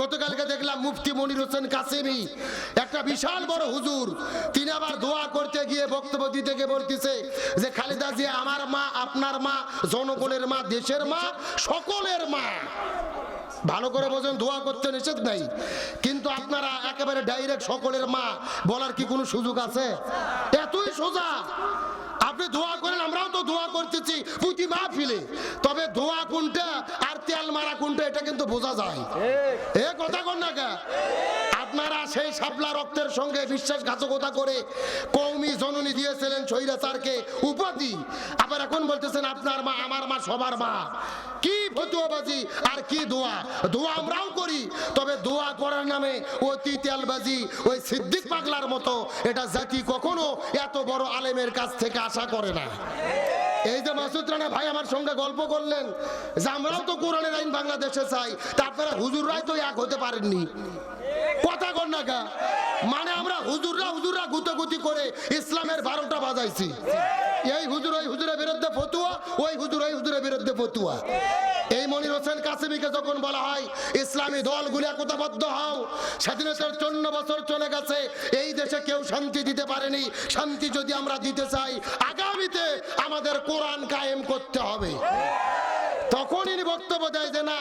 গতকালকে দেখলাম মুফতি মনির হোসেন কাসেমি, একটা বিশাল বড় হুজুর। তিনি আবার দোয়া করতে গিয়ে বক্তব্য দিতে গিয়ে বলতেছে যে, খালেদা জিয়া আমার মা, আপনার মা, জনগণের মা, দেশের মা, সকলের মা। ভালো করে বোঝেন, দোয়া করতে নিষেধ নাই। কিন্তু আপনারা একেবারে ডাইরেক্ট সকলের মা, বলার কি কোনো সুযোগ আছে? এতই সোজা। আপনি দোয়া করেন, আমরাও তো দোয়া করতেছি, পুঁতি মা ফিলে তবে দোয়া কোনটা আর তেল মারা কোনটা, এটা কিন্তু বোঝা যায়। এ কথা কর না কা আপনারা সেই শাপলা রক্তের সঙ্গে বিশ্বাসঘাতকতা করে কৌমি জননী দিয়েছিলেন স্বৈরাচারকে উপাধি। আবার এখন বলতেছেন, আপনার মা, আমার মা সবার মা। কি ফতুয়াবাজি আর কি দোয়া? দোয়া আমরাও করি, তবে দোয়া করার নামে অতি তেলবাজি, ওই সিদ্দিক পাগলার মতো। এটা জাতি কখনো এত বড় আলেমের কাছ থেকে আশা করে না। এই যে মাসুদ রানা ভাই আমার সঙ্গে গল্প করলেন, যে আমরাও তো কোরআনের আইন বাংলাদেশে চাই তারপরে আপনারা হুজুররাই তো এক হতে পারেননি। কথা কর না কা মানে আমরা হুজুররা হুজুররা গুতগুতি করে ইসলামের বারোটা বাজাইছি। এই হুজুর ওই হুজুরের বিরুদ্ধে ফতুয়া, ওই হুজুর ওই হুজুরের বিরুদ্ধে ফতুয়া। মনির হোসেন কাসিমিকে যখন বলা হয়, ইসলামী দলগুলি একতাবদ্ধ হও। স্বাধীনতার চন্ন বছর চলে গেছে। এই দেশে কেউ শান্তি দিতে পারেনি। শান্তি যদি আমরা দিতে চাই, আগামীতে আমাদের কোরআন কায়েম করতে হবে। তখন ইনি বক্তব্য দেয় যে না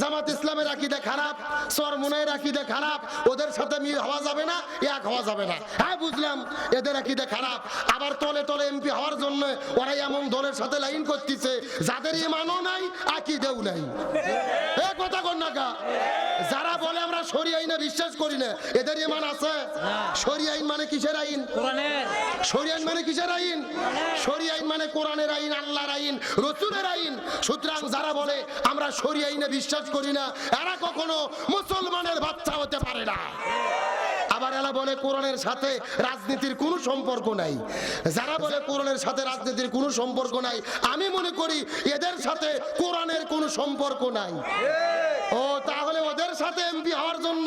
জামাত ইসলামের আকিদে খারাপ সরমুনের আকিদে খারাপ ওদের সাথে মিল হওয়া যাবে না এক হওয়া যাবে না। হ্যাঁ বুঝলাম এদের আকিদে খারাপ। আবার তলে তলে এমপি হওয়ার জন্য ওরা এমন দলের সাথে লাইন করতেছে যাদের ইমানও নাই আকিদেও নাই। এ কথা কর না কা। যারা বলে আমরা সরি আইনে বিশ্বাস করি না এদের ইমান আছে? সরি আইন মানে কিসের আইন? কোরআনের। সরি আইন মানে কিসের আইন? সরি আইন মানে কোরআনের আইন আল্লাহর আইন রসুলের আইন। সুতরাং যারা বলে, আমরা সরি আইনে বিশ্বাস করি না, এরা কখনো মুসলমানের বাচ্চা হতে পারে না। আবার এরা বলে, কোরআনের সাথে রাজনীতির কোনো সম্পর্ক নাই। যারা বলে, কোরআনের সাথে রাজনীতির কোনো সম্পর্ক নাই, আমি মনে করি, এদের সাথে কোরআনের কোনো সম্পর্ক নাই। ও, তাহলে ওদের সাথে এমপি হওয়ার জন্য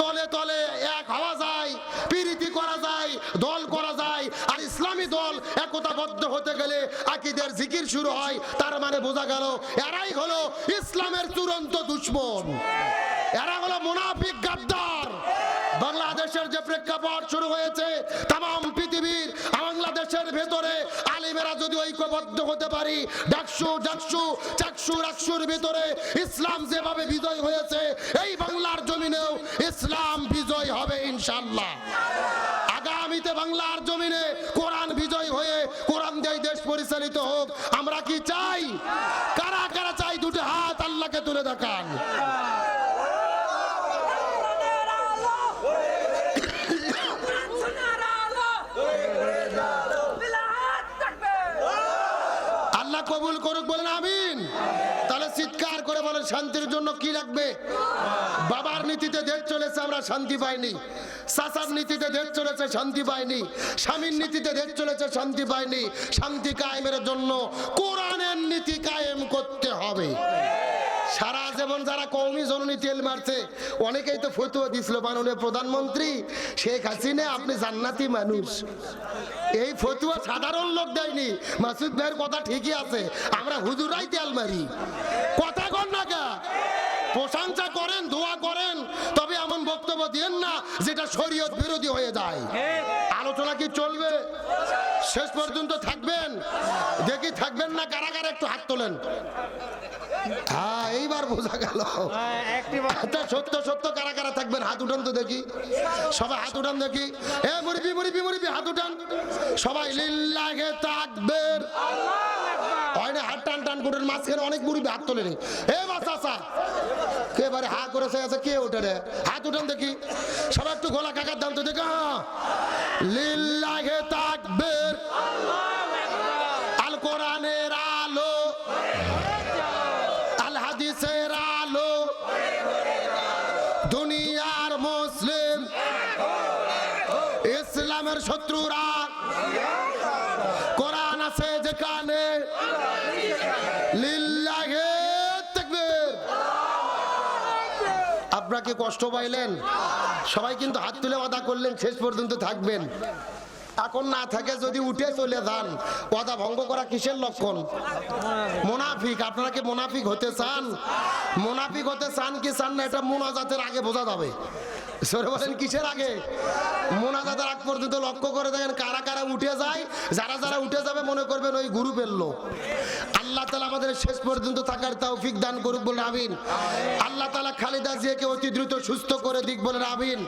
তলে তলে এক হওয়া যায়, পিরিতি করা যায়, দল করা যায়, আর ইসলামী দল একতাবদ্ধ হতে গেলে আকিদের জিকির শুরু হয়, তার মানে বোঝা গেল এরাই হলো ইসলামের চূড়ান্ত দুশ্মন। এরা হলো মুনাফিক গাদ্দার। বাংলাদেশের যে প্রেক্ষাপট শুরু হয়েছে তাম পৃথিবীর, বাংলাদেশের ভেতরে আলিমেরা যদি ঐক্যবদ্ধ হতে পারি, ডাকসু ডাকসু, চাকসু, রাকসুর ভিতরে ইসলাম যেভাবে বিজয় হয়েছে, এই বাংলার জমিনেও ইসলাম বিজয় হবে ইনশাল্লাহ আগামীতে বাংলার জমিনে কোরআন বিজয় হয়ে কোরআন দিয়ে দেশ পরিচালিত হোক, আমরা কি চাই? কারা কারা চাই? দুটো হাত আল্লাহকে তুলে দেখান আল্লাহ কবুল করুক বলেন আমিন তাহলে চিৎকার করে বলেন শান্তির জন্য কি লাগবে? বাবার নীতিতে দেশ চলেছে, আমরা শান্তি পাইনি। চাচার নীতিতে দেশ চলেছে, শান্তি পাইনি। স্বামীর নীতিতে দেশ চলেছে, শান্তি পাইনি। শান্তি কায়েমের জন্য কোরআনের নীতি কায়েম করতে হবে। সারা জীবন যারা কৌমি জননী তেল মারছে, অনেকেই তো ফতুয়া দিছিল মাননীয় প্রধানমন্ত্রী। শেখ হাসিনা, আপনি জান্নাতি মানুষ। এই ফতুয়া সাধারণ লোক দেয়নি। মাসুদ ভাইয়ের কথা ঠিকই আছে। আমরা হুজুরাই তেল মারি কথা কর না কা প্রশংসা করেন, দোয়া করেন, তবে এমন বক্তব্য দিয়েন না যেটা শরীয়ত বিরোধী হয়ে যায়। আলোচনা কি চলবে? শেষ পর্যন্ত থাকবেন? দেখি থাকবেন না কারাগারে একটু হাত তোলেন। হ্যাঁ এইবার বোঝা গেল। সত্য সত্য কারা কারা থাকবেন, হাত উঠান তো দেখি। সবাই হাত উঠান দেখি। এ মুরবি মুরবি মুরবি হাত উঠান। সবাই লিল্লাহে তাকবীর। হয় না, হাত টান টান করে মাঝখানে অনেক মুরবি হাত তোলেনি। এ মাছ আসা। কে এবারে হা করেছে আছে, কে ওঠে রে? হাত উঠান দেখি। সবাই একটু গোলা কাকার দাম তো দেখ হ্যাঁ। আছে যেখানে লিল্লাহে আপনাকে কষ্ট পাইলেন। সবাই কিন্তু হাত তুলে বাধা করলেন, শেষ পর্যন্ত থাকবেন। এখন না থাকে যদি উঠে চলে যান, ওয়াদা ভঙ্গ করা কিসের লক্ষণ? মোনাফিক, আপনারা কি মোনাফিক হতে চান? মোনাফিক হতে চান কি চান না, এটা মোনাজাতের আগে বোঝা যাবে। সরে বলেন কিসের আগে? আগ পর্যন্ত লক্ষ্য করে দেখেন কারা কারা উঠে যায়, যারা যারা উঠে যাবে মনে করবেন ওই গুরু পেললো আল্লাহ তালা আমাদের শেষ পর্যন্ত থাকার তৌফিক দান করুক আমিন। আল্লাহ তালা খালেদা জিয়াকে অতি দ্রুত সুস্থ করে দিক বলে আমিন।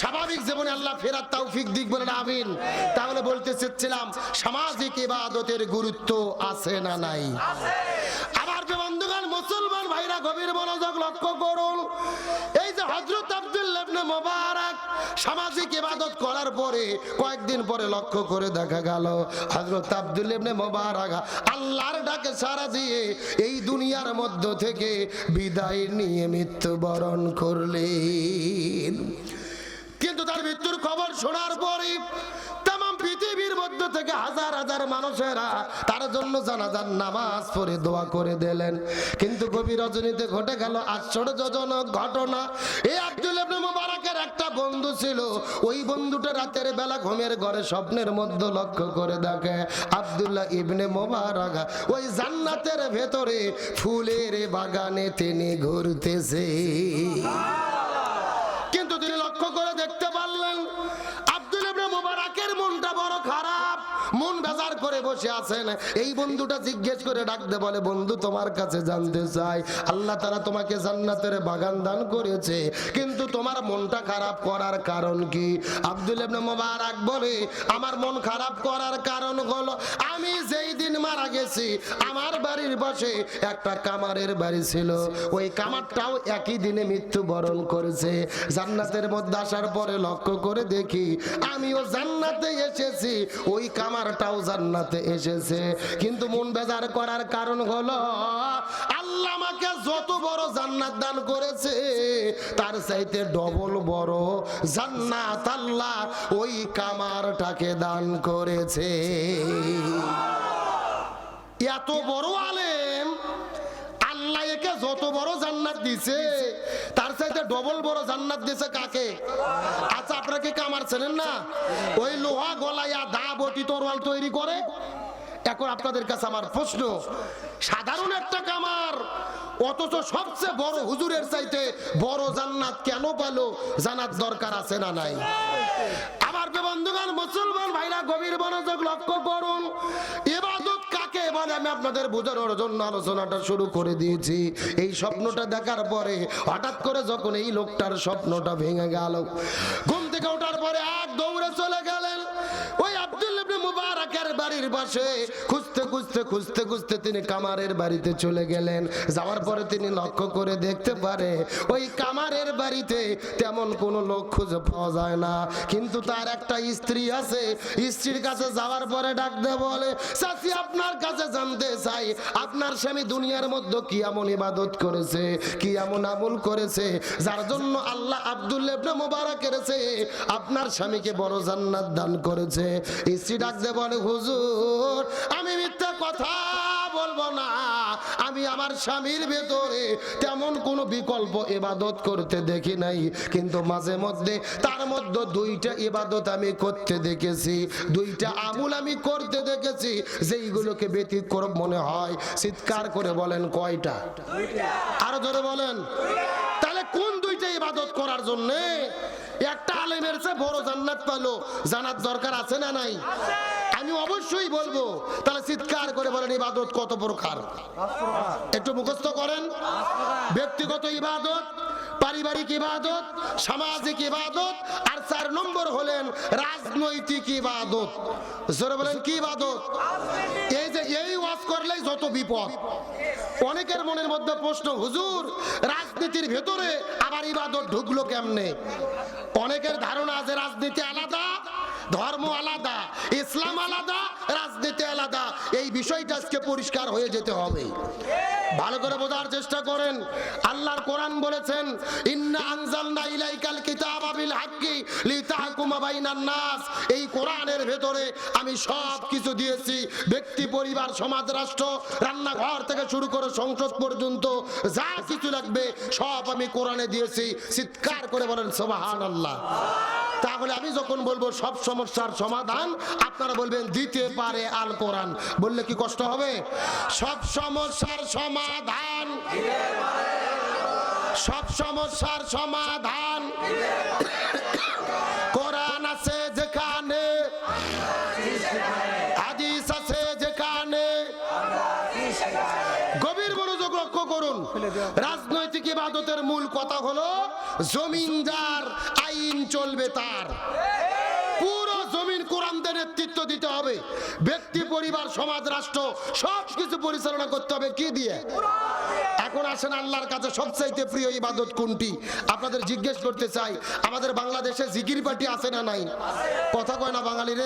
স্বাভাবিক জীবনে আল্লাহ ফেরার তৌফিক দিক বলে আমিন। তাহলে বলতে চাচ্ছিলাম সামাজিক ইবাদতের গুরুত্ব আছে না নাই? মুসলমান ভাইরা গভীর মনোযোগ লক্ষ্য করুন। এই যে হজরত মোবারক সামাজিক ইবাদত করার পরে কয়েকদিন পরে লক্ষ্য করে দেখা গেল হজরত ইবনে মোবারক আল্লাহর ডাকে সারা দিয়ে এই দুনিয়ার মধ্য থেকে বিদায় নিয়ে মৃত্যুবরণ করলেন। কিন্তু তার মৃত্যুর খবর শোনার পরে মধ্য থেকে হাজার হাজার মানুষেরা তার জন্য জানাজার নামাজ পড়ে দোয়া করে দিলেন। কিন্তু কবি রজনীতে ঘটে গেল আশ্চর্যজনক ঘটনা। এই আব্দুল মুবারকের একটা বন্ধু ছিল। ওই বন্ধুটা রাতের বেলা ঘুমের ঘরে স্বপ্নের মধ্যে লক্ষ্য করে দেখে আব্দুল্লাহ ইবনে মুবারক। ওই জান্নাতের ভেতরে ফুলের বাগানে তিনি ঘুরতেছে। কিন্তু তিনি লক্ষ্য করে করে বসে আছেন। এই বন্ধুটা জিজ্ঞেস করে ডাকতে বলে, বন্ধু, তোমার কাছে জানতে চাই। আল্লাহ তারা তোমাকে জান্নাতের বাগান দান করেছে। কিন্তু তোমার মনটা খারাপ করার কারণ কি? আব্দুল মোবারক বলে, আমার মন খারাপ করার কারণ হলো দিন মারা গেছি। আমার বাড়ির পাশে একটা কামারের বাড়ি ছিল। ওই কামারটাও একই দিনে মৃত্যুবরণ করেছে। জান্নাতের মধ্যে আসার পরে লক্ষ্য করে দেখি, আমিও জান্নাতে এসেছি। ওই কামারটাও জান্নাতে এসেছে। কিন্তু মন বেজার করার কারণ হলো, আল্লাহ আমাকে যত বড় জান্নাত দান করেছে, তার চাইতে ডবল বড় জান্নাত আল্লাহ ওই কামারটাকে দান করেছে। এত বড় আলেম, আল্লাহ একে যত বড় জান্নাত দিছে, তার চাইতে ডবল বড় জান্নাত দিছে কাকে? আচ্ছা আপনারা কি কামার ছিলেন না? ওই লোহা গলাইয়া দা বটি তরোয়াল তৈরি করে? এখন আপনাদের কাছে আমার প্রশ্ন, সাধারণ একটা কামার, অথচ সবচেয়ে বড় হুজুরের চাইতে বড় জান্নাত কেন পেল, জানার দরকার আছে না নাই? আমার বন্ধুগণ, মুসলমান ভাইরা, গভীর মনোযোগ লক্ষ্য করুন বলে আমি আপনাদের বোঝানোর জন্য আলোচনাটা শুরু করে দিয়েছি। এই স্বপ্নটা দেখার পরে হঠাৎ করে যখন এই লোকটার স্বপ্নটা ভেঙে গেল, ঘুম থেকে ওঠার পরে এক দৌড়ে চলে গেলেন। ওই আব্দুল মুবারকের বাড়ির পাশে খুঁজতে খুঁজতে খুঁজতে খুঁজতে তিনি কামারের বাড়িতে চলে গেলেন। যাওয়ার পরে তিনি লক্ষ্য করে দেখতে পারে ওই কামারের বাড়িতে তেমন কোনো লোক খুঁজে পাওয়া যায় না। কিন্তু তার একটা স্ত্রী আছে, স্ত্রীর কাছে যাওয়ার পরে ডাকতে বলে, চাচি, আপনার কাছে জানতে চাই, আপনার স্বামী দুনিয়ার মধ্যে কি এমন ইবাদত করেছে কি এমন আমল করেছে, যার জন্য আল্লাহ আব্দুল মোবারক করেছে, আপনার স্বামীকে বড় জান্নাত দান করেছে। স্ত্রী ডাকতে বলে, হুজুর, আমি মিথ্যা কথা বলব না। আমি আমার স্বামীর ভেতরে তেমন কোনো বিকল্প ইবাদত করতে দেখি নাই। কিন্তু মাঝে মধ্যে তার মধ্যে দুইটা ইবাদত আমি করতে দেখেছি। দুইটা আমুল আমি করতে দেখেছি, যেইগুলোকে ব্যতিক্রম মনে হয়। চিৎকার করে বলেন, কয়টা? আরও ধরে বলেন। তাহলে কোন দুইটা ইবাদত করার জন্য? একটা আলেমের চেয়ে বড় জান্নাত পেল। জানার দরকার আছে না নাই? আমি অবশ্যই বলব, তাহলে চিৎকার করে বলেন, ইবাদত কত প্রকার? একটু মুখস্থ করেন। ব্যক্তিগত ইবাদত, পারিবারিক ইবাদত, সামাজিক ইবাদত, আর চার নম্বর হলেন রাজনৈতিক ইবাদত। জোরে বলেন, কি ইবাদত? এই যে, এই ওয়াজ করলেই যত বিপদ। অনেকের মনের মধ্যে প্রশ্ন, হুজুর, রাজনীতির ভেতরে আবার ইবাদত ঢুকলো কেমনে? অনেকের ধারণা আছে রাজনীতি আলাদা ধর্ম আলাদা, ইসলাম আলাদা, রাজনীতি আলাদা। এই বিষয়টা আজকে পরিষ্কার হয়ে যেতে হবে। ভালো করে বোঝার চেষ্টা করেন। আল্লাহর কোরআন বলেছেন, ইন্না আনজালনা ইলাইকাল কিতাবা বিল হাক্কি লিতাহকুমা বাইনান নাস। এই কোরআনের ভেতরে আমি সব কিছু দিয়েছি। ব্যক্তি, পরিবার, সমাজ, রাষ্ট্র, রান্নাঘর থেকে শুরু করে সংসদ পর্যন্ত যা কিছু লাগবে সব আমি কোরআনে দিয়েছি। চিৎকার করে বলেন, সুবহানাল্লাহ। তাহলে আমি যখন বলব সব সমস্যার সমাধান, আপনারা বলবেন দিতে পারে আল কোরআন বললে কি কষ্ট হবে? সব সমস্যার সমাধান। সব সমস্যার সমাধান। কোরআন আছে যেখানে, হাদিস আছে যেখানে। গভীর মনোযোগ লক্ষ্য করুন। রাজনৈতিক ইবাদতের মূল কথা হলো, জমিনদার আইন চলবে তার। পুরো জমিন কোরআনদের নেতৃত্ব দিতে হবে। ব্যক্তি, পরিবার, সমাজ, রাষ্ট্র সব কিছু পরিচালনা করতে হবে। কি দিয়ে? এখন আসেন আল্লাহর কাছে সবচাইতে প্রিয় ইবাদত কোনটি? আপনাদের জিজ্ঞেস করতে চাই, আমাদের বাংলাদেশে জিকির পার্টি আছে না নাই? কথা কয় না বাঙালিরে?